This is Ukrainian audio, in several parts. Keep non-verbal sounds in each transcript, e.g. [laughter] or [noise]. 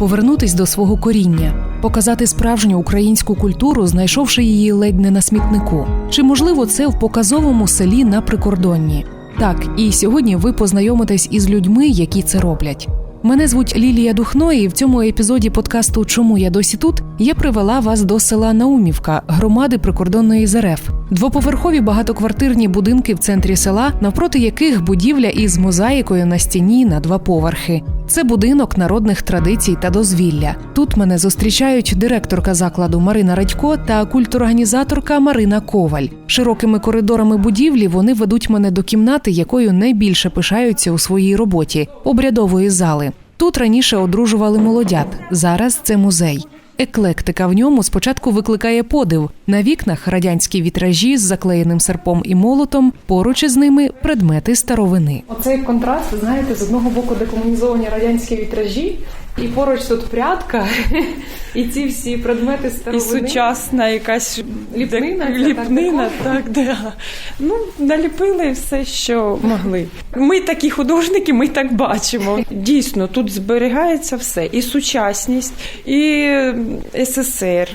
повернутись до свого коріння, показати справжню українську культуру, знайшовши її ледь не на смітнику. Чи можливо це в показовому селі на прикордонні? Так, і сьогодні ви познайомитесь із людьми, які це роблять. Мене звуть Лілія Духно, і в цьому епізоді подкасту Чому я досі тут я привела вас до села Наумівка, громади прикордонної ЗРФ. Двоповерхові багатоквартирні будинки в центрі села, навпроти яких будівля із мозаїкою на стіні на два поверхи. Це будинок народних традицій та дозвілля. Тут мене зустрічають директорка закладу Марина Радько та культорганізаторка Марина Коваль. Широкими коридорами будівлі вони ведуть мене до кімнати, якою найбільше пишаються у своїй роботі обрядової зали. Тут раніше одружували молодят. Зараз це музей. Еклектика в ньому спочатку викликає подив. На вікнах радянські вітражі з заклеєним серпом і молотом, поруч із ними предмети старовини. Оцей контраст, ви знаєте, з одного боку декомунізовані радянські вітражі, і поруч тут прядка, [laughs] і ці всі предмети І сучасна якась Ліпнина, так, це так, ліпнина, так, да. Ну, наліпили все, що могли. Ми такі художники, ми так бачимо. Дійсно, тут зберігається все. І сучасність, і СССР,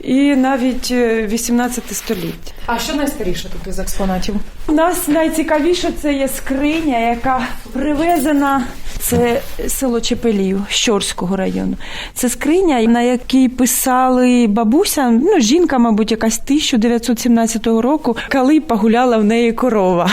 і навіть е, 18 століття. А що найстаріше тут із експонатів? У нас найцікавіше це є скриня, яка привезена. Це село Чепелів Щорського району. Це скриня, на якій писали бабуся, ну жінка, мабуть, якась 1917 року, коли погуляла в неї корова.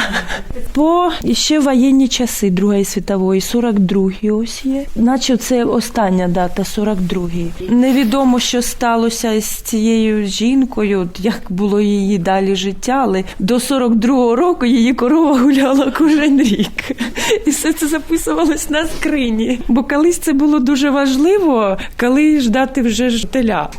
По ще воєнні часи Другої світової, 42-й ось є. Наче це остання дата, 42-й. Невідомо, що сталося з цією жінкою, як було її далі життя, але до 42-го року її корова гуляла кожен рік. І все це записувалось на скрині. Бо колись це було дуже важливо, коли ждати вже ж теля.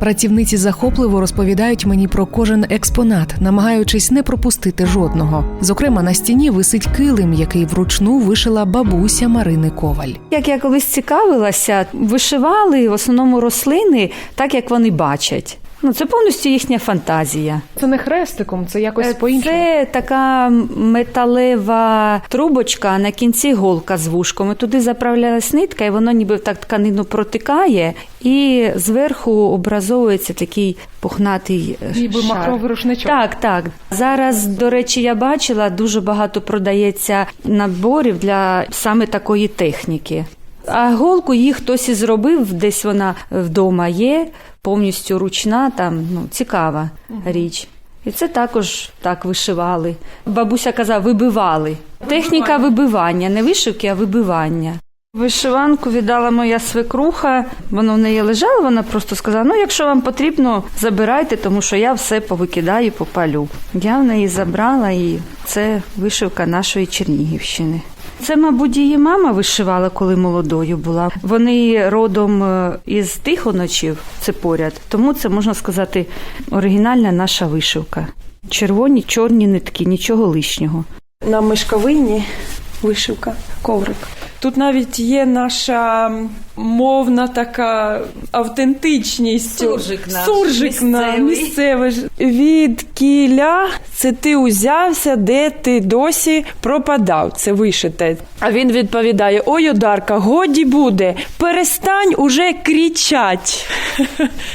Працівниці захопливо розповідають мені про кожен експонат, намагаючись не пропустити жодного. Зокрема, на стіні висить килим, який вручну вишила бабуся Марини Коваль. Як я колись цікавилася, вишивали в основному рослини так, як вони бачать. Ну, це повністю їхня фантазія. Це не хрестиком, це якось Е, по-іншому. Це така металева трубочка, на кінці голка з вушком. І туди заправлялась нитка, і воно ніби так тканину протикає, і зверху образовується такий пухнатий е, Ніби шар. махровий рушничок. Так, так. Зараз, до речі, я бачила, дуже багато продається наборів для саме такої техніки. А голку їх хтось і зробив, десь вона вдома є, повністю ручна, там ну, цікава річ. І це також так вишивали. Бабуся казала, вибивали. Техніка вибивання, не вишивки, а вибивання. Вишиванку віддала моя свекруха, воно в неї лежало, вона просто сказала: ну, якщо вам потрібно, забирайте, тому що я все повикидаю, попалю. Я в неї забрала, і це вишивка нашої Чернігівщини. Це, мабуть, її мама вишивала, коли молодою була. Вони родом е, із Тихоночів, це поряд. Тому це можна сказати оригінальна наша вишивка. Червоні, чорні нитки, нічого лишнього. На мешковині вишивка, коврик. Тут навіть є наша мовна така автентичність. Суржик наш, Суржик на- місцевий. місцевий. Від кіля це ти узявся, де ти досі пропадав. Це вишите. А він відповідає: Ой, Одарка, годі буде, перестань уже кричать.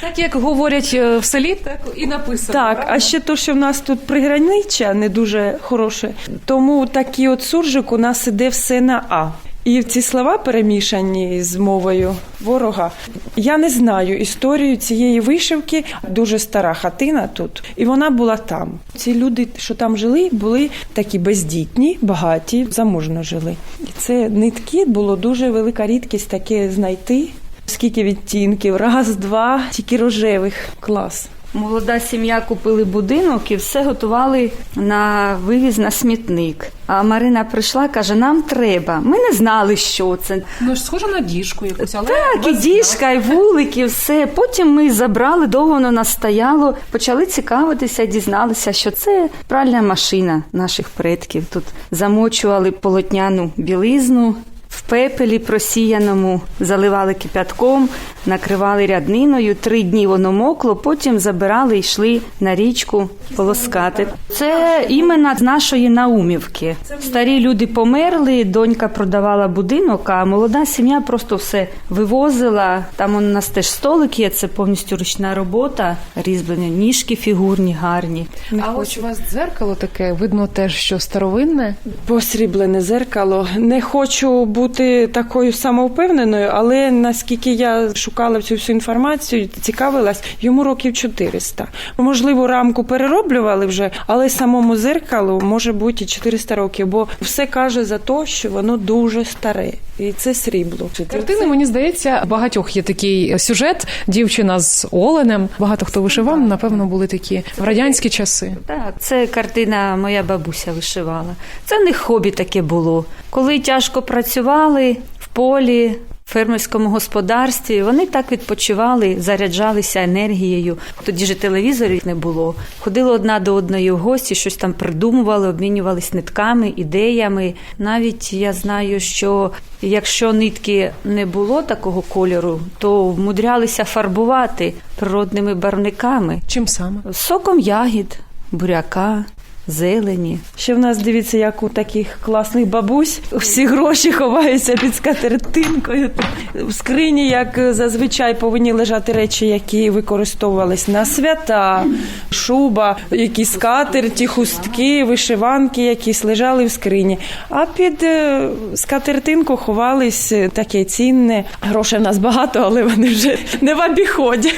Так як говорять е, в селі, так і написано. Так, правда? а ще то, що в нас тут приграниччя не дуже хороше, тому такий от суржик у нас іде все на А. І ці слова перемішані з мовою ворога. Я не знаю історію цієї вишивки. Дуже стара хатина тут, і вона була там. Ці люди, що там жили, були такі бездітні, багаті, заможно жили. І це нитки було дуже велика рідкість таке знайти. Скільки відтінків? Раз, два, тільки рожевих. Клас. Молода сім'я купили будинок і все готували на вивіз на смітник. А Марина прийшла, каже: нам треба. Ми не знали, що це. Ну ж схоже на діжку якусь, але Так, і діжка, і вулик, і все. Потім ми забрали, довго воно нас стояло, почали цікавитися, дізналися, що це пральна машина наших предків. Тут замочували полотняну білизну. В пепелі просіяному заливали кипятком, накривали рядниною. Три дні воно мокло, потім забирали і йшли на річку полоскати. Це іменно з нашої Наумівки. Старі люди померли, донька продавала будинок, а молода сім'я просто все вивозила. Там у нас теж столик є, це повністю ручна робота, різьблення, ніжки фігурні, гарні. А ось у вас дзеркало таке, видно теж, що старовинне. Посріблене зеркало. Не хочу бути такою самовпевненою, але наскільки я шукала цю всю інформацію, цікавилась, йому років 400. Можливо, рамку перероблювали вже, але самому зеркалу може бути і 400 років, бо все каже за те, що воно дуже старе, і це срібло. Картини, мені здається, багатьох є такий сюжет. Дівчина з оленем. Багато хто вишивав, напевно, були такі в радянські часи. Так, це картина моя бабуся вишивала. Це не хобі таке було. Коли тяжко працювали в полі, фермерському господарстві, вони так відпочивали, заряджалися енергією. Тоді ж телевізорів не було. Ходили одна до одної в гості, щось там придумували, обмінювались нитками, ідеями. Навіть я знаю, що якщо нитки не було такого кольору, то вмудрялися фарбувати природними барвниками. Чим саме? Соком ягід, буряка, зелені. Ще в нас дивіться, як у таких класних бабусь всі гроші ховаються під скатертинкою. В скрині, як зазвичай, повинні лежати речі, які використовувались на свята, шуба, якісь скатерті, хустки, вишиванки, якісь лежали в скрині. А під е, скатертинку ховались таке цінне. Грошей в нас багато, але вони вже не в обіході.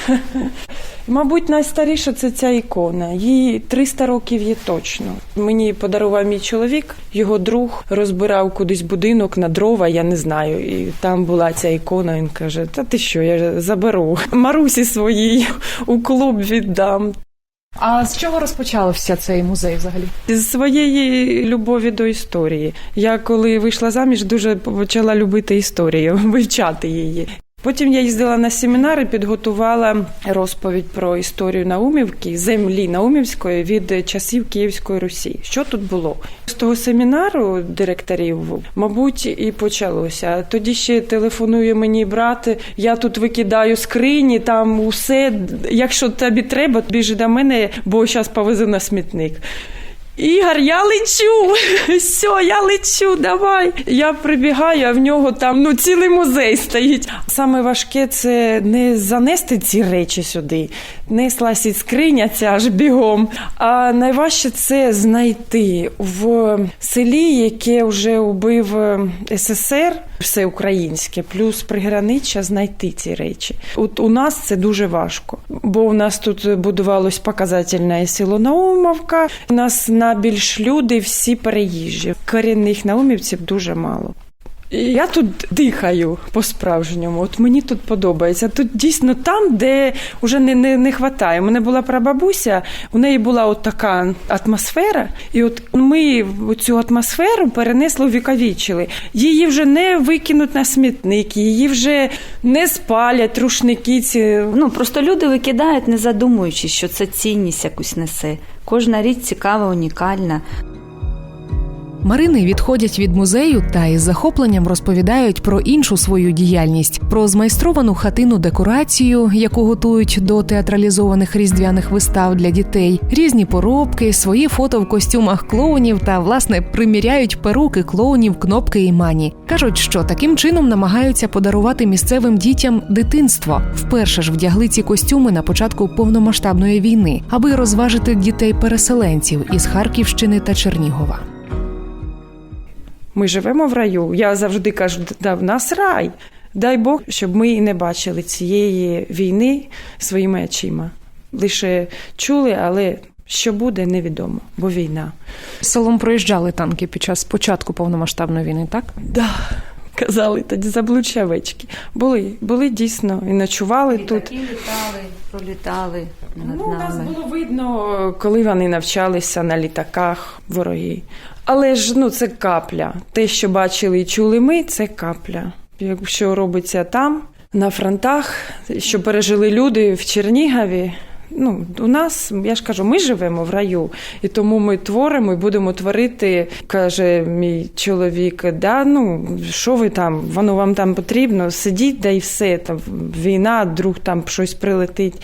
Мабуть, найстаріша це ця ікона. Їй 300 років є точно. Мені подарував мій чоловік, його друг розбирав кудись будинок на дрова, я не знаю. І там була ця ікона. Він каже: Та ти що, я заберу Марусі своїй у клуб віддам. А з чого розпочався цей музей взагалі? З своєї любові до історії. Я коли вийшла заміж, дуже почала любити історію, [laughs] вивчати її. Потім я їздила на семінари, підготувала розповідь про історію Наумівки, землі Наумівської від часів Київської Русі. Що тут було? З того семінару директорів, мабуть, і почалося. Тоді ще телефонує мені брат. Я тут викидаю скрині, там усе. Якщо тобі треба, біжи до мене, бо зараз повезу на смітник. Ігор, я лечу. [laughs] Все, я лечу, давай. Я прибігаю, а в нього там ну цілий музей стоїть. Саме важке це не занести ці речі сюди, неслась і скриня ця аж бігом. А найважче це знайти в селі, яке вже убив СССР, все українське, плюс приграниччя знайти ці речі. От у нас це дуже важко, бо у нас тут будувалось показательне село Наумовка. У нас на більш люди всі переїжджі. Корінних наумівців дуже мало. Я тут дихаю по-справжньому. От мені тут подобається. Тут дійсно там, де вже не, не, не хватає. У мене була прабабуся, у неї була от така атмосфера, і от ми цю атмосферу перенесли, увіковічили. Її вже не викинуть на смітник, її вже не спалять рушники. Ці Ну просто люди викидають, не задумуючись, що це цінність якусь несе. Кожна річ цікава, унікальна. Марини відходять від музею та із захопленням розповідають про іншу свою діяльність, про змайстровану хатину декорацію, яку готують до театралізованих різдвяних вистав для дітей, різні поробки, свої фото в костюмах клоунів та власне приміряють перуки клоунів, кнопки і мані. кажуть, що таким чином намагаються подарувати місцевим дітям дитинство. Вперше ж вдягли ці костюми на початку повномасштабної війни, аби розважити дітей-переселенців із Харківщини та Чернігова. Ми живемо в раю. Я завжди кажу, да, в нас рай. Дай Бог, щоб ми і не бачили цієї війни своїми очима. Лише чули, але що буде, невідомо, бо війна. Селом проїжджали танки під час початку повномасштабної війни, так? Да, казали тоді заблудші овечки. Були, були дійсно і ночували тут. літали, пролітали над Ну, у нас було видно, коли вони навчалися на літаках, вороги. Але ж ну це капля. Те, що бачили і чули ми, це капля. Якщо робиться там, на фронтах, що пережили люди в Чернігові, Ну, у нас, я ж кажу, ми живемо в раю, і тому ми творимо і будемо творити, каже мій чоловік. Да, ну що ви там, воно вам там потрібно, сидіть, да і все. Там війна, друг там щось прилетить.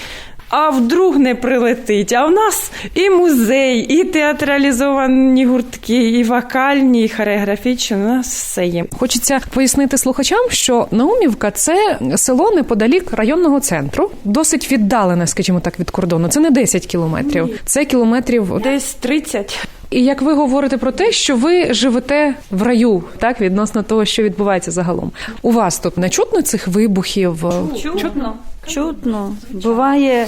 А вдруг не прилетить. А в нас і музей, і театралізовані гуртки, і вокальні, і хореографічні. У нас все є. Хочеться пояснити слухачам, що Наумівка це село неподалік районного центру, досить віддалене, скажімо так, від кордону. Це не 10 кілометрів, це кілометрів. Десь 30. І як ви говорите про те, що ви живете в раю, так відносно того, що відбувається загалом. У вас тут не чутно цих вибухів? Чутно. Чутно. Буває,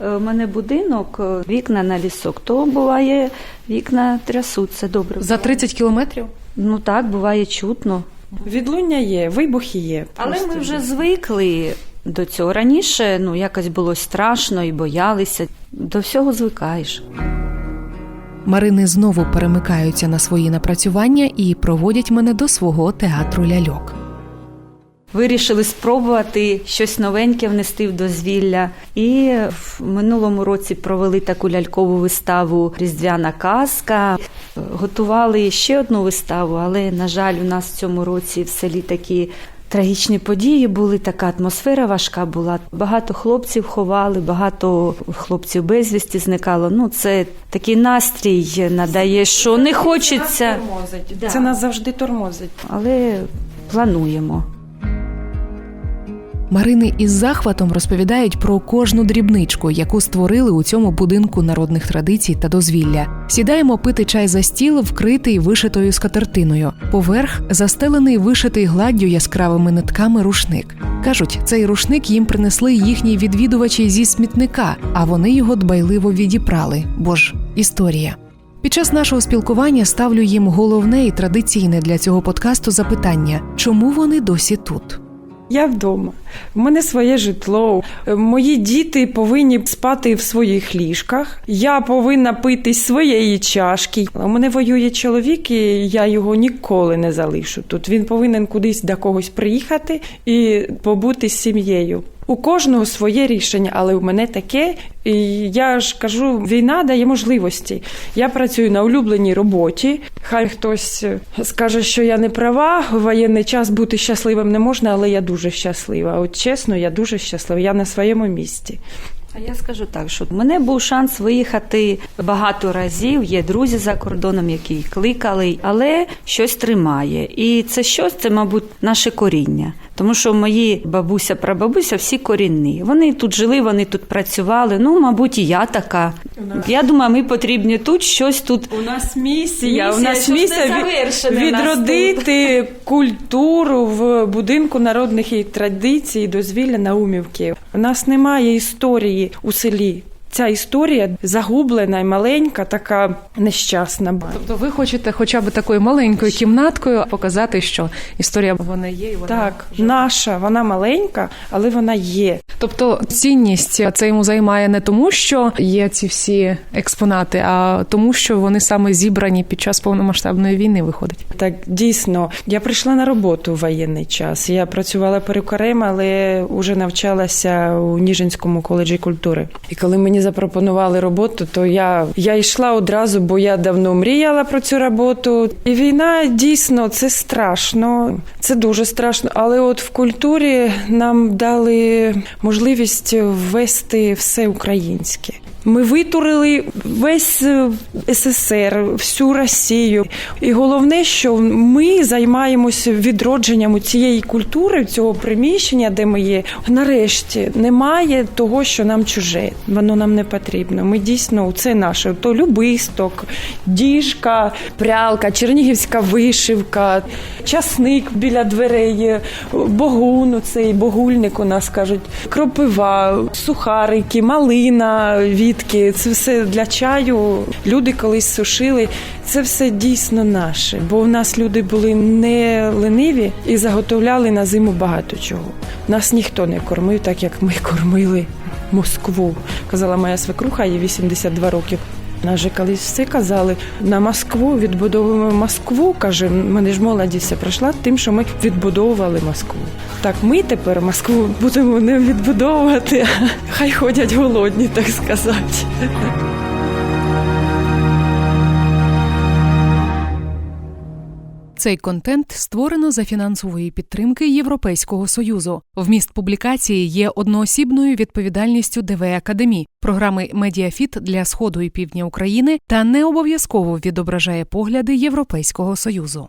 е, у мене будинок, е, вікна на лісок, то буває, вікна трясуться добре. За 30 кілометрів? Ну так, буває чутно. Відлуння є, вибухи є. Але ми вже звикли до цього. Раніше ну якось було страшно і боялися. До всього звикаєш. Марини знову перемикаються на свої напрацювання і проводять мене до свого театру ляльок. Вирішили спробувати щось новеньке внести в дозвілля. І в минулому році провели таку лялькову виставу Різдвяна казка. Готували ще одну виставу, але, на жаль, у нас в цьому році в селі такі. Трагічні події були, така атмосфера важка була. Багато хлопців ховали, багато хлопців безвісті зникало. Ну, це такий настрій надає, що не хочеться. Це нас завжди тормозить. але плануємо. Марини із захватом розповідають про кожну дрібничку, яку створили у цьому будинку народних традицій та дозвілля. Сідаємо пити чай за стіл, вкритий вишитою скатертиною. Поверх застелений вишитий гладдю яскравими нитками рушник. Кажуть, цей рушник їм принесли їхні відвідувачі зі смітника, а вони його дбайливо відіпрали. Бо ж історія. Під час нашого спілкування ставлю їм головне і традиційне для цього подкасту запитання: чому вони досі тут? Я вдома. У мене своє житло. Мої діти повинні спати в своїх ліжках. Я повинна пити своєї чашки. У мене воює чоловік, і я його ніколи не залишу. Тут він повинен кудись до когось приїхати і побути з сім'єю. У кожного своє рішення, але у мене таке. І я ж кажу, війна дає можливості. Я працюю на улюбленій роботі. Хай хтось е, скаже, що я не права. В воєнний час бути щасливим не можна, але я дуже щаслива. От чесно, я дуже щаслива. Я на своєму місці. А я скажу так, що в мене був шанс виїхати багато разів. Є друзі за кордоном, які кликали, але щось тримає. І це щось, це, мабуть, наше коріння. Тому що мої бабуся, прабабуся всі корінні. Вони тут жили, вони тут працювали. Ну, мабуть, і я така. Я думаю, ми потрібні тут щось тут. У нас місія, Місія, у нас місія відродити культуру в будинку народних і традицій, дозвілля Наумівки. У нас немає історії у селі. Ця історія загублена і маленька, така нещасна. Тобто ви хочете хоча б такою маленькою кімнаткою показати, що історія вона є, і вона Так, наша, вона маленька, але вона є. Тобто цінність цей музей має не тому, що є ці всі експонати, а тому, що вони саме зібрані під час повномасштабної війни виходить. Так, дійсно, я прийшла на роботу в воєнний час. Я працювала перукарем, але вже навчалася у Ніжинському коледжі культури. І коли мені запропонували роботу, то я, я йшла одразу, бо я давно мріяла про цю роботу. І війна дійсно це страшно, це дуже страшно. Але от в культурі нам дали можливість ввести все українське. Ми витурили весь е, СССР, всю Росію. І головне, що ми займаємося відродженням цієї культури, цього приміщення, де ми є. Нарешті немає того, що нам чуже. Воно нам не потрібно. Ми дійсно це наше. То любисток, діжка, прялка, чернігівська вишивка, часник біля дверей, богун, цей богульник у нас кажуть, кропива, сухарики, малина, вітки. Це все для чаю. Люди колись сушили. Це все дійсно наше, бо в нас люди були не лениві і заготовляли на зиму багато чого. Нас ніхто не кормив, так як ми кормили Москву. Казала моя свекруха, їй 82 роки. Нас же колись все казали на Москву, відбудовуємо Москву. каже, мене ж молодість пройшла тим, що ми відбудовували Москву. Так ми тепер Москву будемо не відбудовувати, хай ходять голодні, так сказати. Цей контент створено за фінансової підтримки Європейського союзу. Вміст публікації є одноосібною відповідальністю ДВ Академі, програми Медіафіт для сходу і півдня України та не обов'язково відображає погляди Європейського союзу.